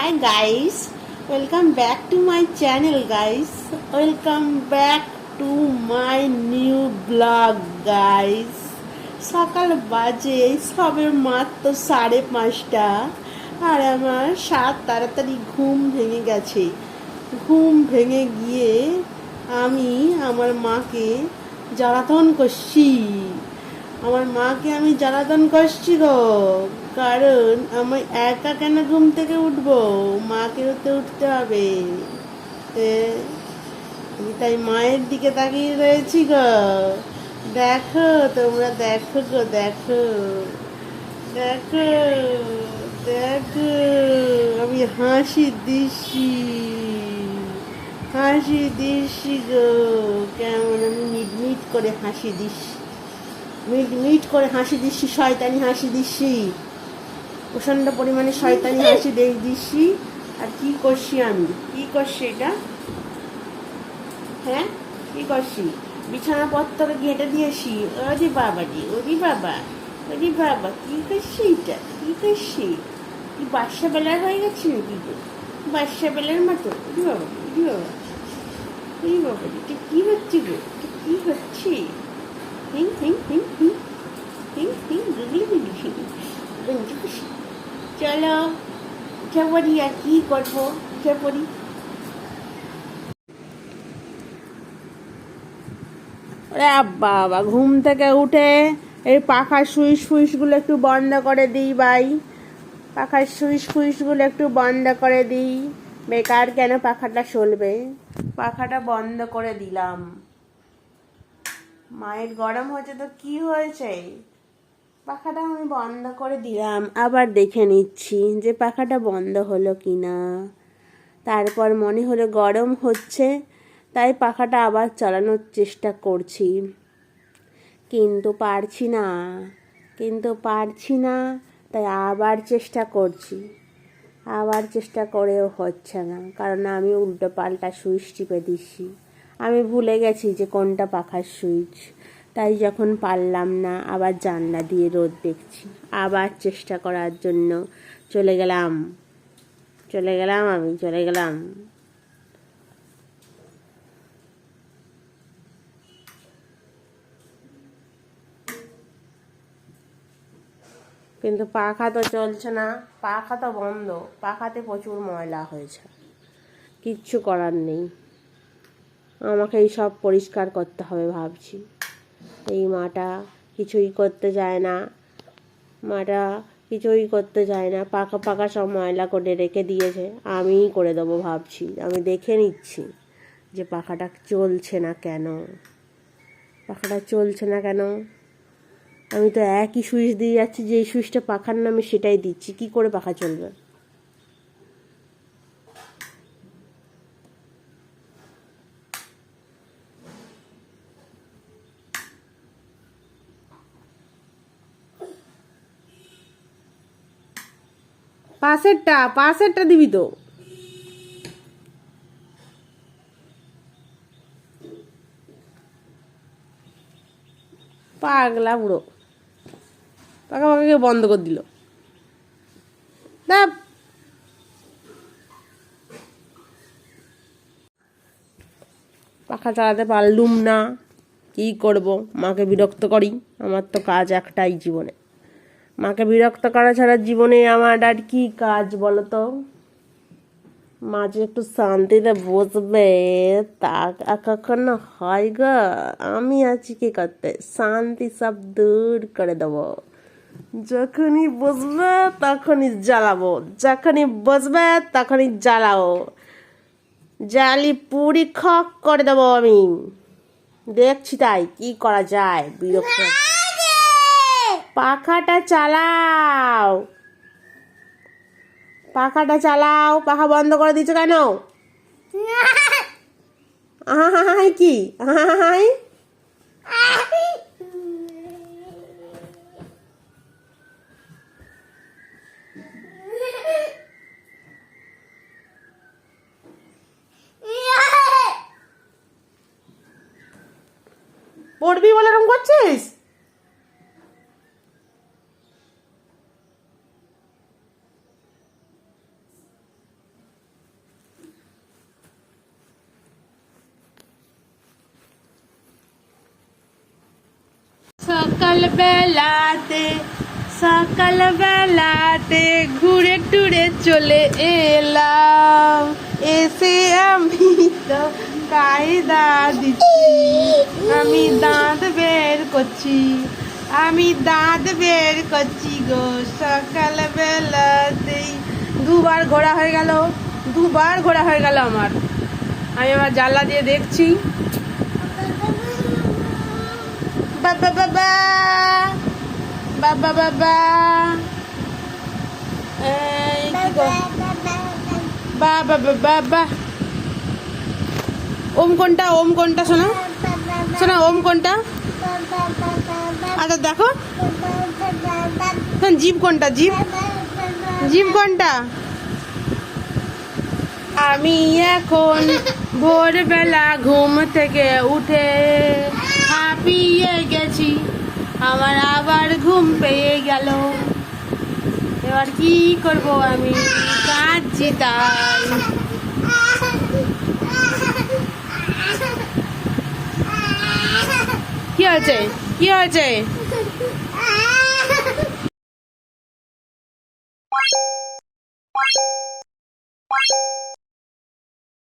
Hi guys welcome back to my channel guys welcome back to my new blog guys সকাল বাজে, সবে মাত্র সাড়ে পাঁচটা। আর আমার সাত তাড়াতাড়ি ঘুম ভেঙে গেছে। ঘুম ভেঙে গিয়ে আমি আমার মাকে জড়াতন করছি। আমার মাকে আমি জ্বালাতন করছি গো। কারণ আমি একা কেন ঘুম থেকে উঠবো? মাকে উঠতে উঠতে হবে। আমি তাই মায়ের দিকে তাকিয়ে রয়েছি গো। দেখো, তোমরা দেখো গো, দেখো। দেখো দেখো। আমি হাসি দিচ্ছি। হাসি দিচ্ছি গো। কেমন আমি মিট মিট করে হাসি দিচ্ছি। মিট মিট করে হাসি দিচ্ছি শয়তানি হাসি দিচ্ছি। প্রচণ্ড পরিমাণে শয়তানি হাসি দিয়ে দিচ্ছি। আর কি করছি আমি? কি করছি এটা? হ্যাঁ? কি করছি? বিছানা পত্তরে ঘেটে দিয়েছি। ওরে বাবা রে ওরে বাবা ওরে বাবা কি করছি এটা? কি করছি? কি বাসা বেলার হয়ে গেছে নাকি বাসা বেলার মতো ওরে বাবা ওরে বাবা। ওরে বাবা এটা কি উঠে পড়ি আর কি করব উঠে পড়ি ওরে বাবা ঘুম থেকে উঠে এই পাখার সুইচ ফুইচগুলো একটু বন্ধ করে দিই ভাই। পাখার সুইচ ফুইচগুলো একটু বন্ধ করে দিই। বেকার কেন পাখাটা চলবে পাখাটা বন্ধ করে দিলাম। মায়ের গরম হয়েছে তো কি হয়েছে? পাখাটা আমি বন্ধ করে দিলাম। আবার দেখে নিচ্ছি যে পাখাটা বন্ধ হলো কি না তারপর মনে হলো গরম হচ্ছে, তাই পাখাটা আবার চালানোর চেষ্টা করছি। কিন্তু পারছি না, কিন্তু পারছি না, তাই আবার চেষ্টা করছি। আবার চেষ্টা করেও হচ্ছে না, কারণ আমি উল্টো পাল্টা সুইচ টিপে দিচ্ছি। আমি ভুলে গেছি যে কোনটা পাখার সুইচ। তাই যখন পারলাম না, আবার জানলা দিয়ে রোদ দেখছি। আবার চেষ্টা করার জন্য চলে গেলাম। চলে গেলাম আমি, চলে গেলাম। কিন্তু পাখা তো চলছে না পাখা তো বন্ধ পাখাতে প্রচুর ময়লা হয়েছে। কিচ্ছু করার নেই। আমাকে এই সব পরিষ্কার করতে হবে ভাবছি। এই মাটা কিছুই করতে যায় না। মাটা কিছুই করতে যায় না। পাকা পাকা সব ময়লা করে রেখে দিয়েছে। আমিই করে দেবো ভাবছি। আমি দেখে নিচ্ছি যে পাখাটা চলছে না কেন। পাখাটা চলছে না কেন? আমি তো একই সুইচ দিয়ে যাচ্ছি। যে সুইচটা পাখার নামে সেটাই দিচ্ছি। কি করে পাখা চলবে? পাশেরটা পাশেরটা দিবি তো। পাগলা বুড়ো। পাকা পাকাকে বন্ধ করে দিল। পাখা চালাতে পারলুম না। কি করব? মাকে বিরক্ত করি। আমার তো কাজ একটাই জীবনে। মাকে বিরক্ত করা ছাড়া জীবনে আমার আর কি কাজ বলো তো মা যে একটু শান্তিতে বসবে, তা কখনো হয় গো? আমি আছি কি করতে? শান্তি সব দূর করে দেবো। যখনই বসবে, তখনই জ্বালাবো। যখনই বসবে, তখনই জ্বালাবো। জালি পুরি খক করে দেবো আমি। দেখছি তাই, কি করা যায়? বিরক্ত পাখাটা চালাও। পাখাটা চালাও পাখা বন্ধ করে দিচ্ছ কেন? কি? পড়বি বলে এরকম করছিস? সকাল বেলাতে সকাল বেলাতে ঘুরে টুরে চলে এলাম। এসে আমি তো কায়দা দিচ্ছি। আমি দাঁত বের করছি। আমি দাঁত বের করছি গো সকাল বেলাতেই। দুবার ঘোরা হয়ে গেল, দুবার ঘোরা হয়ে গেল আমার। আমি আমার জানলা দিয়ে দেখছি। বাবা বাবা বাবা বাবা এই কি গো? বাবা বাবা বা ওম কোনটা ওম কোনটা শোনো শোনো ওম কোনটা আচ্ছা দেখো হ্যাঁ, জীব কোনটা জীব জীব কোনটা আমি এখন ভোরবেলা ঘুম থেকে উঠে হাঁপিয়ে গেছি। আমার আবার ঘুম পেয়ে গেল। এবার কি করব আমি? কাঁদছি তাই। কি হয়েছে? কি হয়েছে?